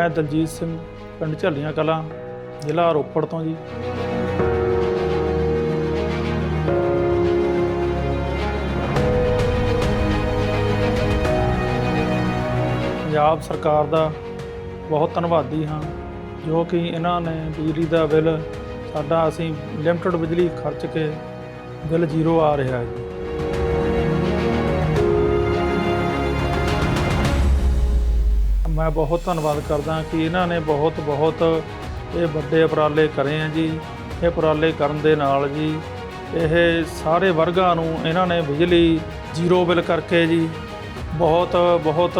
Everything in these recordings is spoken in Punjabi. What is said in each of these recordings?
ਮੈਂ ਦਲਜੀਤ ਸਿੰਘ, ਪਿੰਡ ਝੱਲੀਆਂ ਕਲਾਂ, ਜ਼ਿਲ੍ਹਾ ਰੋਪੜ ਤੋਂ ਜੀ। ਪੰਜਾਬ ਸਰਕਾਰ ਦਾ ਬਹੁਤ ਧੰਨਵਾਦੀ ਹਾਂ, ਜੋ ਕਿ ਇਹਨਾਂ ਨੇ ਬਿਜਲੀ ਦਾ ਬਿੱਲ, ਸਾਡਾ ਅਸੀਂ ਲਿਮਟਿਡ ਬਿਜਲੀ ਖਰਚ ਕੇ ਬਿੱਲ ਜ਼ੀਰੋ ਆ ਰਿਹਾ ਹੈ। ਜੀ ਮੈਂ ਬਹੁਤ ਧੰਨਵਾਦ ਕਰਦਾ ਕਿ ਇਹਨਾਂ ਨੇ ਬਹੁਤ ਬਹੁਤ ਇਹ ਵੱਡੇ ਉਪਰਾਲੇ ਕਰੇ ਆ ਜੀ। ਇਹ ਉਪਰਾਲੇ ਕਰਨ ਦੇ ਨਾਲ ਜੀ, ਇਹ ਸਾਰੇ ਵਰਗਾਂ ਨੂੰ ਇਹਨਾਂ ਨੇ ਬਿਜਲੀ ਜ਼ੀਰੋ ਬਿੱਲ ਕਰਕੇ ਜੀ। ਬਹੁਤ ਬਹੁਤ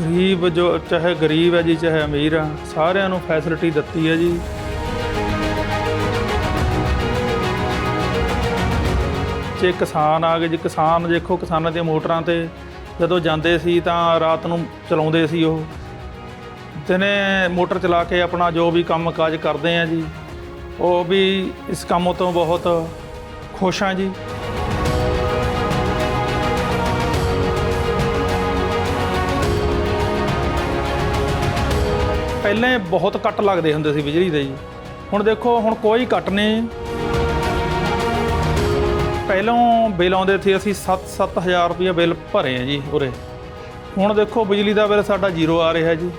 ਗਰੀਬ ਜੋ, ਚਾਹੇ ਗਰੀਬ ਹੈ ਜੀ, ਚਾਹੇ ਅਮੀਰ ਆ, ਸਾਰਿਆਂ ਨੂੰ ਫੈਸਿਲਿਟੀ ਦਿੱਤੀ ਹੈ ਜੀ। ਜੇ ਕਿਸਾਨ ਆ ਗਏ ਜੀ, ਕਿਸਾਨ ਦੇਖੋ ਕਿਸਾਨਾਂ ਦੀਆਂ ਮੋਟਰਾਂ ਤੇ ਜਦੋਂ ਜਾਂਦੇ ਸੀ ਤਾਂ ਰਾਤ ਨੂੰ ਚਲਾਉਂਦੇ ਸੀ ਉਹ। ਦਿਨੇ ਮੋਟਰ ਚਲਾ ਕੇ ਆਪਣਾ ਜੋ ਵੀ ਕੰਮ ਕਾਜ ਕਰਦੇ ਆ ਜੀ, ਉਹ ਵੀ ਇਸ ਕੰਮ ਤੋਂ ਬਹੁਤ ਖੁਸ਼ ਆ ਜੀ। ਪਹਿਲਾਂ ਬਹੁਤ ਕੱਟ ਲੱਗਦੇ ਹੁੰਦੇ ਸੀ ਬਿਜਲੀ ਦੇ ਜੀ। ਹੁਣ ਦੇਖੋ, ਹੁਣ ਕੋਈ ਕੱਟ ਨਹੀਂ। ਪਹਿਲਾਂ ਬਿੱਲ ਆਉਂਦੇ ਸੀ, ਅਸੀਂ 7-7000 ਰੁਪਏ ਬਿੱਲ ਭਰੇ ਆ ਜੀ ਉਰੇ। ਹੁਣ ਦੇਖੋ ਬਿਜਲੀ ਦਾ ਬਿੱਲ ਸਾਡਾ ਜ਼ੀਰੋ ਆ ਰਿਹਾ ਜੀ।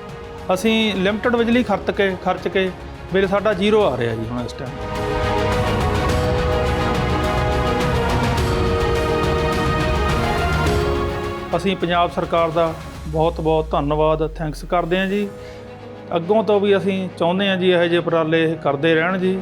ਅਸੀਂ ਲਿਮਟਿਡ ਬਿਜਲੀ ਖਰਚ ਕੇ ਖਰਚ ਕੇ ਬਿੱਲ ਸਾਡਾ ਜ਼ੀਰੋ ਆ ਰਿਹਾ ਜੀ ਹੁਣ ਇਸ ਟਾਈਮ ਅਸੀਂ ਪੰਜਾਬ ਸਰਕਾਰ ਦਾ ਬਹੁਤ ਬਹੁਤ ਧੰਨਵਾਦ ਥੈਂਕਸ ਕਰਦੇ ਹਾਂ ਜੀ। ਅੱਗੋਂ ਤੋਂ ਵੀ ਅਸੀਂ ਚਾਹੁੰਦੇ ਹਾਂ ਜੀ ਇਹੋ ਜਿਹੇ ਉਪਰਾਲੇ ਇਹ ਕਰਦੇ ਰਹਿਣ ਜੀ।